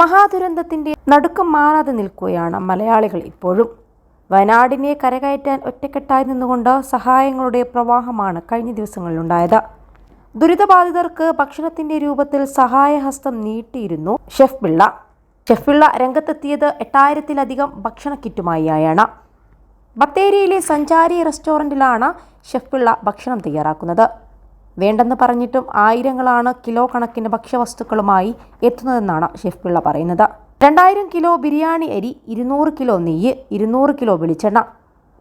മഹാദുരന്തത്തിന്റെ നടുക്കം മാറാതെ നിൽക്കുകയാണ് മലയാളികൾ ഇപ്പോഴും. വയനാടിനെ കരകയറ്റാൻ ഒറ്റക്കെട്ടായി നിന്നുകൊണ്ട് സഹായങ്ങളുടെ പ്രവാഹമാണ് കഴിഞ്ഞ ദിവസങ്ങളിലുണ്ടായത്. ദുരിതബാധിതർക്ക് ഭക്ഷണത്തിന്റെ രൂപത്തിൽ സഹായഹസ്തം നീട്ടിയിരുന്നു ഷെഫ് പിള്ള. ഷെഫ് പിള്ള രംഗത്തെത്തിയത് എട്ടായിരത്തിലധികം ഭക്ഷണ കിറ്റുമായി ആയാണ്. ബത്തേരിയിലെ സഞ്ചാരി റെസ്റ്റോറന്റിലാണ് ഷെഫ് പിള്ള ഭക്ഷണം തയ്യാറാക്കുന്നത്. വേണ്ടെന്ന് പറഞ്ഞിട്ടും ആയിരങ്ങളാണ് കിലോ കണക്കിന് ഭക്ഷ്യവസ്തുക്കളുമായി എത്തുന്നതെന്നാണ് ഷെഫ് പിള്ള പറയുന്നത്. രണ്ടായിരം കിലോ ബിരിയാണി അരി ഇരുന്നൂറ് കിലോ നെയ്യ് ഇരുന്നൂറ് കിലോ വെളിച്ചെണ്ണ.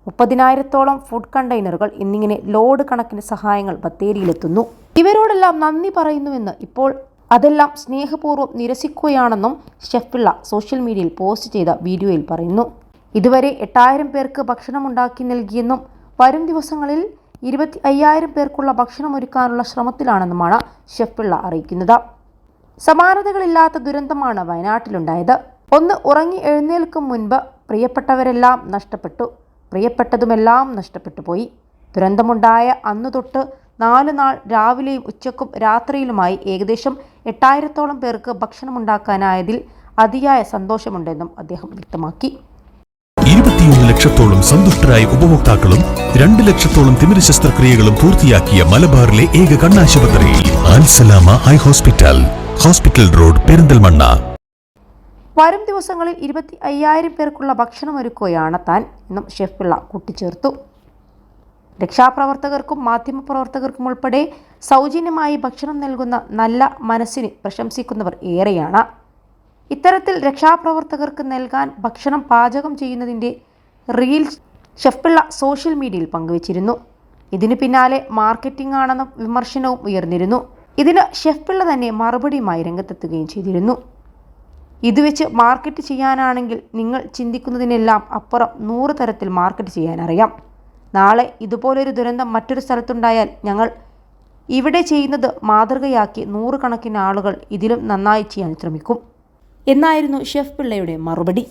മുപ്പതിനായിരത്തോളം ഫുഡ് കണ്ടെയ്നറുകൾ എന്നിങ്ങനെ ലോഡ് കണക്കിന് സഹായങ്ങൾ ബത്തേരിയിലെത്തുന്നു. ഇവരോടെല്ലാം നന്ദി പറയുന്നുവെന്ന് ഇപ്പോൾ അതെല്ലാം സ്നേഹപൂർവം നിരസിക്കുകയാണെന്നും ഷെഫ് പിള്ള സോഷ്യൽ മീഡിയയിൽ പോസ്റ്റ് ചെയ്ത വീഡിയോയിൽ പറയുന്നു. ഇതുവരെ എട്ടായിരം പേർക്ക് ഭക്ഷണം ഉണ്ടാക്കി നൽകിയെന്നും വരും ദിവസങ്ങളിൽ ഇരുപത്തി അയ്യായിരം പേർക്കുള്ള ഭക്ഷണം ഒരുക്കാനുള്ള ശ്രമത്തിലാണെന്നുമാണ് ഷെഫ് പിള്ള അറിയിക്കുന്നത്. സമാനതകളില്ലാത്ത ദുരന്തമാണ് വയനാട്ടിലുണ്ടായത്. ഒന്ന് ഉറങ്ങി എഴുന്നേൽക്കും മുൻപ് പ്രിയപ്പെട്ടവരെല്ലാം നഷ്ടപ്പെട്ടു. പ്രിയപ്പെട്ടതുമെല്ലാം നഷ്ടപ്പെട്ടു പോയി ദുരന്തമുണ്ടായ അന്നു തൊട്ട് നാല് നാൾ രാവിലെയും ഉച്ചക്കും രാത്രിയിലുമായി ഏകദേശം എട്ടായിരത്തോളം പേർക്ക് ഭക്ഷണമുണ്ടാക്കാനായതിൽ അതിയായ സന്തോഷമുണ്ടെന്നും അദ്ദേഹം വ്യക്തമാക്കി. ഇരുപത്തിയൊന്ന് ലക്ഷത്തോളം സന്തുഷ്ടരായ ഉപഭോക്താക്കളും രണ്ട് ലക്ഷത്തോളം തിമിര ശസ്ത്രക്രിയകളും പൂർത്തിയാക്കിയ മലബാറിലെ ഏക കണ്ണാശുപത്രി Al Salama eye hospital. Hospital road Perinthalmanna. വരും ദിവസങ്ങളിൽ ഇരുപത്തി അയ്യായിരം പേർക്കുള്ള ഭക്ഷണം ഒരുക്കുകയാണ് താൻ എന്നും ഷെഫ് പിള്ള കൂട്ടിച്ചേർത്തു. രക്ഷാപ്രവർത്തകർക്കും മാധ്യമപ്രവർത്തകർക്കും ഉൾപ്പെടെ സൗജന്യമായി ഭക്ഷണം നൽകുന്ന നല്ല മനസ്സിനെ പ്രശംസിക്കുന്നവർ ഏറെയാണ്. ഇത്തരത്തിൽ രക്ഷാപ്രവർത്തകർക്ക് നൽകാൻ ഭക്ഷണം പാചകം ചെയ്യുന്നതിന്റെ റീൽ ഷെഫ്പിള്ള സോഷ്യൽ മീഡിയയിൽ പങ്കുവച്ചിരുന്നു. ഇതിനു പിന്നാലെ മാർക്കറ്റിംഗ് ആണെന്ന വിമർശനവും ഉയർന്നിരുന്നു. ഇതിന് ഷെഫ്പിള്ള തന്നെ മറുപടിയുമായി രംഗത്തെത്തുകയും ചെയ്തിരുന്നു. ഇത് വെച്ച് മാർക്കറ്റ് ചെയ്യാനാണെങ്കിൽ നിങ്ങൾ ചിന്തിക്കുന്നതിനെല്ലാം അപ്പുറം നൂറ് തരത്തിൽ മാർക്കറ്റ് ചെയ്യാനറിയാം. നാളെ ഇതുപോലൊരു ദുരന്തം മറ്റൊരു സ്ഥലത്തുണ്ടായാൽ ഞങ്ങൾ ഇവിടെ ചെയ്യുന്നത് മാതൃകയാക്കി നൂറുകണക്കിന് ആളുകൾ ഇതിലും നന്നായി ചെയ്യാൻ ശ്രമിക്കും. എന്നായിരുന്നു ഷെഫ് പിള്ളയുടെ മറുപടി.